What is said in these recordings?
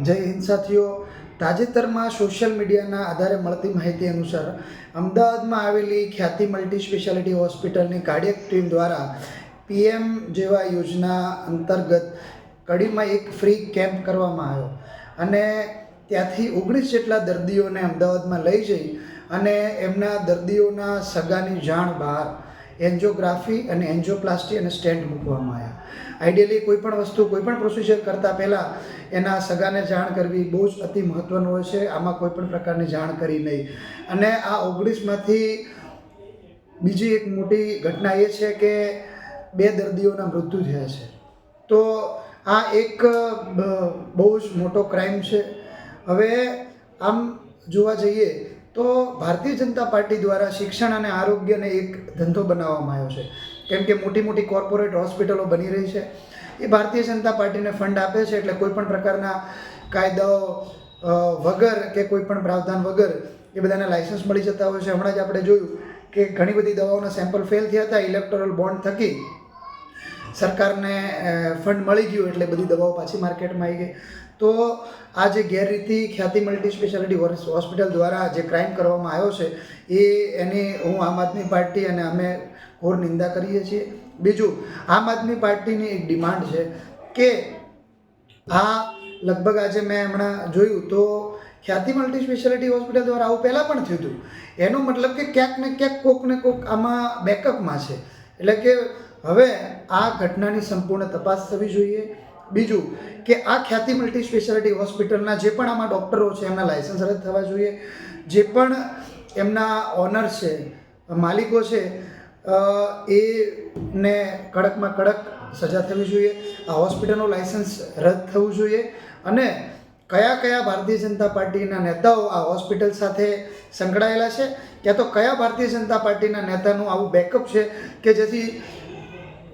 જય હિન્દ સાથીઓ. તાજેતરમાં સોશિયલ મીડિયાના આધારે મળતી માહિતી અનુસાર અમદાવાદમાં આવેલી ખ્યાતિ મલ્ટી સ્પેશિયાલિટી હોસ્પિટલની કાર્ડિયક ટીમ દ્વારા પીએમ જેવા યોજના અંતર્ગત કડીમાં એક ફ્રી કેમ્પ કરવામાં આવ્યો અને ત્યાંથી ઓગણીસ જેટલા દર્દીઓને અમદાવાદમાં લઈ જઈ અને એમના દર્દીઓના સગાની જાણ બહાર એન્જિયોગ્રાફી અને એન્જિયોપ્લાસ્ટી અને સ્ટેન્ટ મૂકવામાં આવ્યા. આઈડિયલી કોઈ પણ વસ્તુ, કોઈ પણ પ્રોસિજર કરતાં પહેલાં એના સગાને જાણ કરવી બહુ જ અતિ મહત્ત્વનું હોય છે. આમાં કોઈ પણ પ્રકારની જાણ કરી નહીં. અને આ ઓગણીસમાંથી બીજી એક મોટી ઘટના એ છે કે બે દર્દીઓના મૃત્યુ થયા છે. તો આ એક બહુ જ મોટો ક્રાઇમ છે. હવે આમ જોવા જઈએ તો ભારતીય જનતા પાર્ટી દ્વારા શિક્ષણ અને આરોગ્યને એક ધંધો બનાવવામાં આવ્યો છે. કેમ કે મોટી મોટી કોર્પોરેટ હોસ્પિટલો બની રહી છે. એ ભારતીય જનતા પાર્ટીને ફંડ આપે છે એટલે કોઈપણ પ્રકારના કાયદાઓ વગર કે કોઈપણ પ્રાવધાન વગર એ બધાને લાઇસન્સ મળી જતા હોય છે. હમણાં જ આપણે જોયું કે ઘણી બધી દવાઓના સેમ્પલ ફેલ થયા હતા, ઇલેક્ટોરલ બોન્ડ થકી. સરકારને ફંડ મળી ગયું એટલે બધી દવાઓ પાછી માર્કેટમાં આવી ગઈ. તો આ જે ગેરરીતિ ખ્યાતિ મલ્ટી સ્પેશિયાલિટી હોસ્પિટલ દ્વારા જે ક્રાઇમ કરવામાં આવ્યો છે, એ એની હું આમ આદમી પાર્ટી અને અમે ઘોર નિંદા કરીએ છીએ. બીજું, આમ આદમી પાર્ટીની એક ડિમાન્ડ છે કે આ લગભગ આજે મેં હમણાં જોયું તો ખ્યાતિ મલ્ટી સ્પેશિયાલિટી હોસ્પિટલ દ્વારા આવું પહેલાં પણ થયું હતું. એનો મતલબ કે ક્યાંક ને ક્યાંક કોક ને કોક આમાં બેકઅપમાં છે. એટલે કે હવે આ ઘટનાની સંપૂર્ણ તપાસ થવી જોઈએ. બીજું કે આ ખ્યાતિ મલ્ટી સ્પેશિયાલિટી હોસ્પિટલના જે પણ આમાં ડૉક્ટરો છે, એમના લાયસન્સ રદ થવા જોઈએ. જે પણ એમના ઓનર છે, માલિકો છે એ એને કડકમાં કડક સજા થવી જોઈએ. આ હોસ્પિટલનું લાયસન્સ રદ થવું જોઈએ. અને કયા કયા ભારતીય જનતા પાર્ટીના નેતાઓ આ હોસ્પિટલ સાથે સંકળાયેલા છે? ક્યાં તો કયા ભારતીય જનતા પાર્ટીના નેતાનું આવું બેકઅપ છે કે જેથી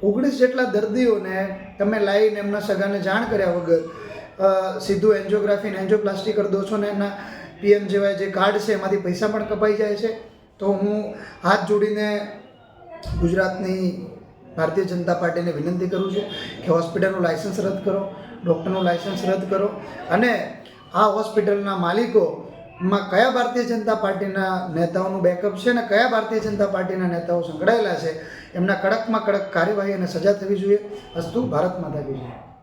ઓગણીસ જેટલા દર્દીઓને તમે લાવીને એમના સગાને જાણ કર્યા વગર સીધું એન્જિયોગ્રાફી ને એન્જિયોપ્લાસ્ટી કરી દો છો ને એના પીએમ જેવા જે કાર્ડ છે એમાંથી પૈસા પણ કપાઈ જાય છે. તો હું હાથ જોડીને ગુજરાતની ભારતીય જનતા પાર્ટીને વિનંતી કરું છું કે હોસ્પિટલનું લાયસન્સ રદ કરો, ડૉક્ટરનું લાયસન્સ રદ કરો અને આ હોસ્પિટલના માલિકોમાં કયા ભારતીય જનતા પાર્ટીના નેતાઓનું બેકઅપ છે અને કયા ભારતીય જનતા પાર્ટીના નેતાઓ સંકળાયેલા છે? એમના કડકમાં કડક કાર્યવાહી અને સજા થવી જોઈએ. અસ્તુ, ભારત માતા જય.